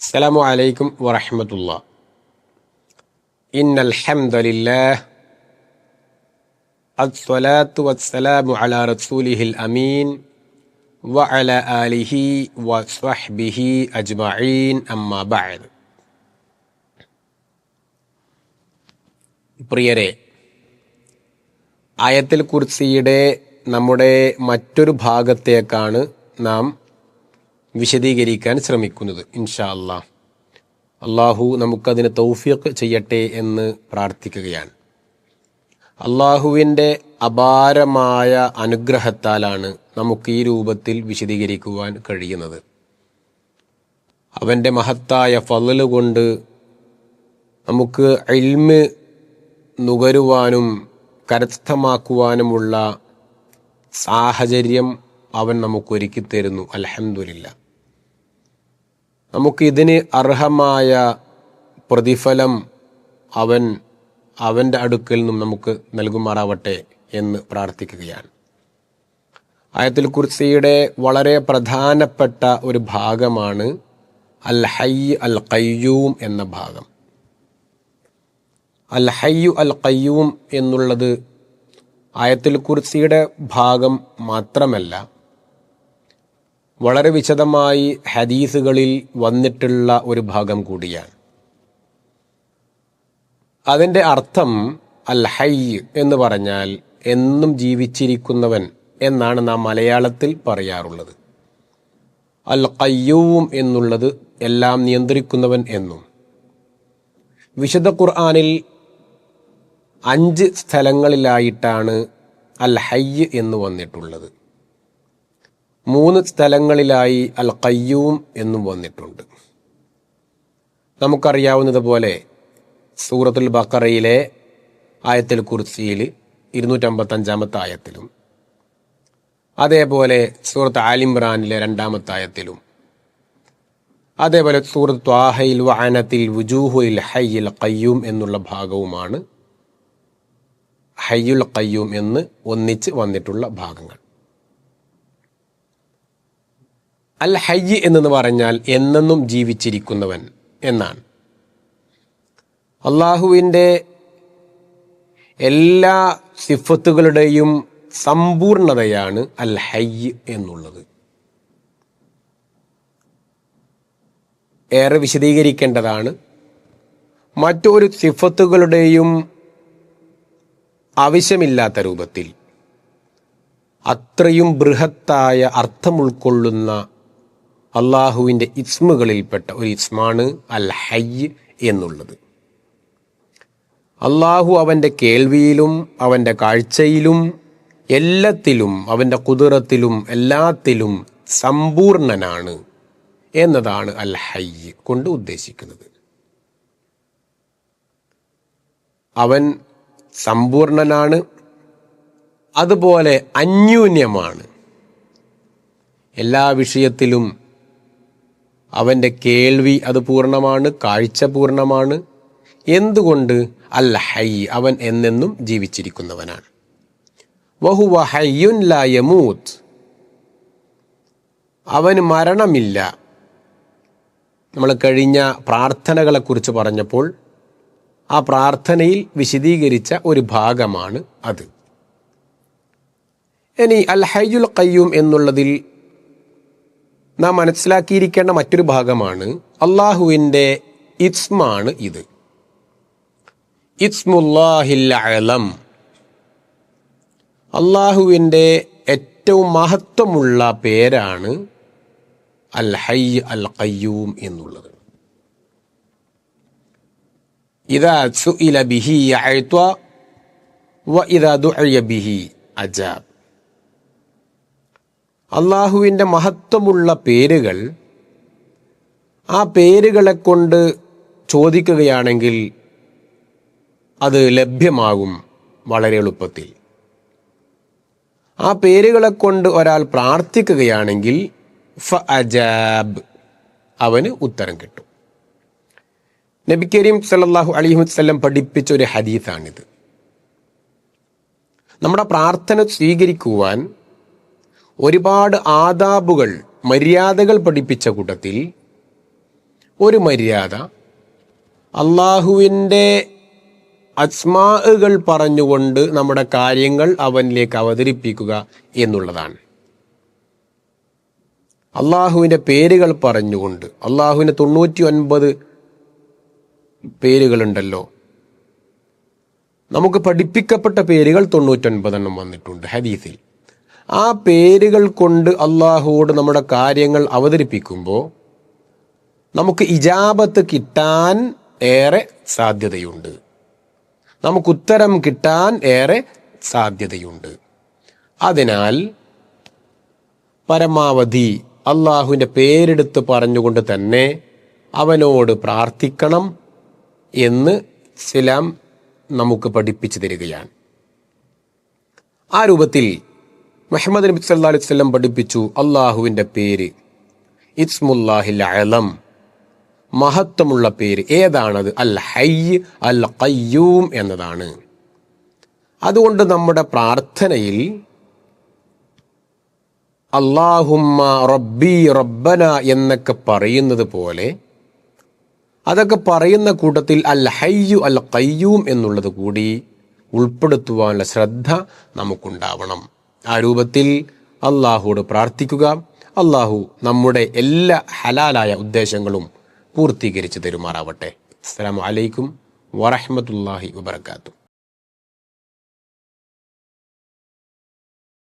السلام عليكم ورحمة الله إن الحمد لله الصلاة والسلام على رسوله الأمين وعلى آله وصحبه أجمعين أما بعد പ്രിയരെ ആയത്തിൽ കുർസിയുടെ നമ്മുടെ മറ്റൊരു ഭാഗത്തേക്കാണ് നാം വിശദീകരിക്കാൻ ശ്രമിക്കുന്നത് ഇൻഷാ അല്ലാ അള്ളാഹു നമുക്കതിന് തൗഫീഖ് ചെയ്യട്ടെ എന്ന് പ്രാർത്ഥിക്കുകയാണ്. അള്ളാഹുവിന്റെ അപാരമായ അനുഗ്രഹത്താലാണ് നമുക്ക് ഈ രൂപത്തിൽ വിശദീകരിക്കുവാൻ കഴിയുന്നത്. അവന്റെ മഹത്തായ ഫലല് കൊണ്ട് നമുക്ക് അൽമ് നുകരുവാനും കരസ്ഥമാക്കുവാനുമുള്ള സാഹചര്യം അവൻ നമുക്കൊരുക്കി തരുന്നു അലഹമില്ല നമുക്ക് ഇതിന് അർഹമായ പ്രതിഫലം അവൻ അവന്റെ അടുക്കൽ നിന്നും നമുക്ക് നൽകുമാറാവട്ടെ എന്ന് പ്രാർത്ഥിക്കുകയാണ്. ആയത്തിൽ കുർസിയുടെ വളരെ പ്രധാനപ്പെട്ട ഒരു ഭാഗമാണ് അൽ ഹൈ അൽ കയ്യൂം എന്ന ഭാഗം. അൽ ഹയ്യു അൽ കയ്യൂം എന്നുള്ളത് ആയത്തിൽ കുർസിയുടെ ഭാഗം മാത്രമല്ല വളരെ വിശദമായി ഹദീസുകളിൽ വന്നിട്ടുള്ള ഒരു ഭാഗം കൂടിയാണ്. അതിന്റെ അർത്ഥം അൽ ഹൈ എന്ന് പറഞ്ഞാൽ എന്നും ജീവിച്ചിരിക്കുന്നവൻ എന്നാണ് നാം മലയാളത്തിൽ പറയാറുള്ളത്. അൽ കയ്യൂവും എന്നുള്ളത് എല്ലാം നിയന്ത്രിക്കുന്നവൻ എന്നും. വിശുദ്ധ ഖുർആാനിൽ അഞ്ച് സ്ഥലങ്ങളിലായിട്ടാണ് അൽ ഹയ്യ് എന്ന് വന്നിട്ടുള്ളത്. മൂന്ന് സ്ഥലങ്ങളിലായി അൽ കയ്യൂം എന്നും വന്നിട്ടുണ്ട്. നമുക്കറിയാവുന്നതുപോലെ സൂറത്തുൽ ബക്കറയിലെ ആയത്തിൽ കുർസിയിൽ ഇരുന്നൂറ്റമ്പത്തഞ്ചാമത്തെ ആയത്തിലും അതേപോലെ സൂറത്ത് ആലിംറാനിലെ രണ്ടാമത്തെ ആയത്തിലും അതേപോലെ സൂറത്ത് ത്വാഹയിൽ വഅനത്തിൽ വുജൂഹുൽ ഹയ്യിൽ കയ്യൂം എന്നുള്ള ഭാഗവുമാണ് ഹയ്യുൽ കയ്യൂം എന്ന് ഒന്നിച്ച് വന്നിട്ടുള്ള ഭാഗങ്ങൾ. അൽ ഹയ്യ് എന്നെന്ന് പറഞ്ഞാൽ എന്നെന്നും ജീവിച്ചിരിക്കുന്നവൻ എന്നാണ്. അള്ളാഹുവിന്റെ എല്ലാ സിഫത്തുകളുടെയും സമ്പൂർണതയാണ് അൽ ഹയ്യ് എന്നുള്ളത്. ഏറെ വിശദീകരിക്കേണ്ടതാണ് മറ്റൊരു സിഫത്തുകളുടെയും ആവശ്യമില്ലാത്ത രൂപത്തിൽ അത്രയും ബൃഹത്തായ അർത്ഥം ഉൾക്കൊള്ളുന്ന അള്ളാഹുവിന്റെ ഇസ്മുകളിൽപ്പെട്ട ഒരു ഇസ്മാണ് അൽ ഹയ്യ് എന്നുള്ളത്. അള്ളാഹു അവന്റെ കേൾവിയിലും അവന്റെ കാഴ്ചയിലും എല്ലാത്തിലും അവന്റെ കുതിരത്തിലും എല്ലാത്തിലും സമ്പൂർണനാണ് എന്നതാണ് അൽ ഹയ്യ് കൊണ്ട് ഉദ്ദേശിക്കുന്നത്. അവൻ സമ്പൂർണനാണ് അതുപോലെ അന്യൂന്യമാണ്. എല്ലാ വിഷയത്തിലും അവന്റെ കേൾവി അത് പൂർണമാണ് കാഴ്ച പൂർണമാണ്. എന്തുകൊണ്ട്? അൽ ഹൈ അവൻ എന്നെന്നും ജീവിച്ചിരിക്കുന്നവനാണ്. വഹുവ ഹയ്യുൻ ലാ അവന് മരണമില്ല. നമ്മൾ കഴിഞ്ഞ പ്രാർത്ഥനകളെക്കുറിച്ച് പറഞ്ഞപ്പോൾ ആ പ്രാർത്ഥനയിൽ വിശദീകരിച്ച ഒരു ഭാഗമാണ് അത്. ഇനി അൽ ഹൈജുൽ കയ്യൂം എന്നുള്ളതിൽ നാം മനസ്സിലാക്കിയിരിക്കേണ്ട മറ്റൊരു ഭാഗമാണ് അള്ളാഹുവിന്റെ ഇസ്മാണ് ഇത്. അള്ളാഹുവിന്റെ ഏറ്റവും മഹത്വമുള്ള പേരാണ് അൽ ഹൈ അൽ ഖയ്യൂം എന്നുള്ളത്. ഇതാ സുഇല ബിഹി വ ഇതാ ബിഹി അജാബ്. അള്ളാഹുവിന്റെ മഹത്വമുള്ള പേരുകൾ ആ പേരുകളെ കൊണ്ട് ചോദിക്കുകയാണെങ്കിൽ അത് ലഭ്യമാകും വളരെ എളുപ്പത്തിൽ. ആ പേരുകളെ കൊണ്ട് ഒരാൾ പ്രാർത്ഥിക്കുകയാണെങ്കിൽ ഫ അജാബ് അവന് ഉത്തരം കിട്ടും. നബി കരീം അലൈഹി വസല്ലം പഠിപ്പിച്ച ഒരു ഹദീസാണിത്. നമ്മുടെ പ്രാർത്ഥന സ്വീകരിക്കുവാൻ ഒരുപാട് ആദാബുകൾ മര്യാദകൾ പഠിപ്പിച്ച കൂട്ടത്തിൽ ഒരു മര്യാദ അള്ളാഹുവിന്റെ അസ്മാകൾ പറഞ്ഞുകൊണ്ട് നമ്മുടെ കാര്യങ്ങൾ അവനിലേക്ക് അവതരിപ്പിക്കുക എന്നുള്ളതാണ്. അള്ളാഹുവിന്റെ പേരുകൾ പറഞ്ഞുകൊണ്ട് അള്ളാഹുവിന്റെ തൊണ്ണൂറ്റി ഒൻപത് പേരുകളുണ്ടല്ലോ. നമുക്ക് പഠിപ്പിക്കപ്പെട്ട പേരുകൾ തൊണ്ണൂറ്റൊൻപതെണ്ണം വന്നിട്ടുണ്ട് ഹദീസിൽ. ആ പേരുകൾ കൊണ്ട് അള്ളാഹുവോട് നമ്മുടെ കാര്യങ്ങൾ അവതരിപ്പിക്കുമ്പോൾ നമുക്ക് ഇജാബത്ത് കിട്ടാൻ ഏറെ സാധ്യതയുണ്ട്. നമുക്ക് ഉത്തരം കിട്ടാൻ ഏറെ സാധ്യതയുണ്ട്. അതിനാൽ പരമാവധി അള്ളാഹുവിന്റെ പേരെടുത്ത് പറഞ്ഞുകൊണ്ട് തന്നെ അവനോട് പ്രാർത്ഥിക്കണം എന്ന് ഇസ്ലാം നമുക്ക് പഠിപ്പിച്ചു തരികയാണ്. ആ രൂപത്തിൽ മുഹമ്മദ് നബി സല്ലാ അലൈഹി സ്വല്ലം പഠിപ്പിച്ചു അള്ളാഹുവിന്റെ പേര്. ഇസ്മുല്ലാഹിൽ അലം. മഹത്വമുള്ള പേര്. ഏതാണത്? അൽ ഹൈ അൽ ഖയ്യൂം എന്നതാണ്. അതുകൊണ്ട് നമ്മുടെ പ്രാർത്ഥനയിൽ അള്ളാഹുമ്മ റബ്ബി റബ്ബന എന്നൊക്കെ പറയുന്നത് പോലെ അതൊക്കെ പറയുന്ന കൂട്ടത്തിൽ അൽ ഹയ്യു അൽ ഖയ്യൂം എന്നുള്ളത് കൂടി ഉൾപ്പെടുത്തുവാനുള്ള ശ്രദ്ധ നമുക്കുണ്ടാവണം. ആ രൂപത്തിൽ അള്ളാഹുവോട് പ്രാർത്ഥിക്കുക. അള്ളാഹു നമ്മുടെ എല്ലാ ഹലാലായ ഉദ്ദേശങ്ങളും പൂർത്തീകരിച്ച് തരുമാറാവട്ടെ. അസ്സാം വലൈക്കും വറഹമത്തല്ലാഹി വബർക്കാത്തു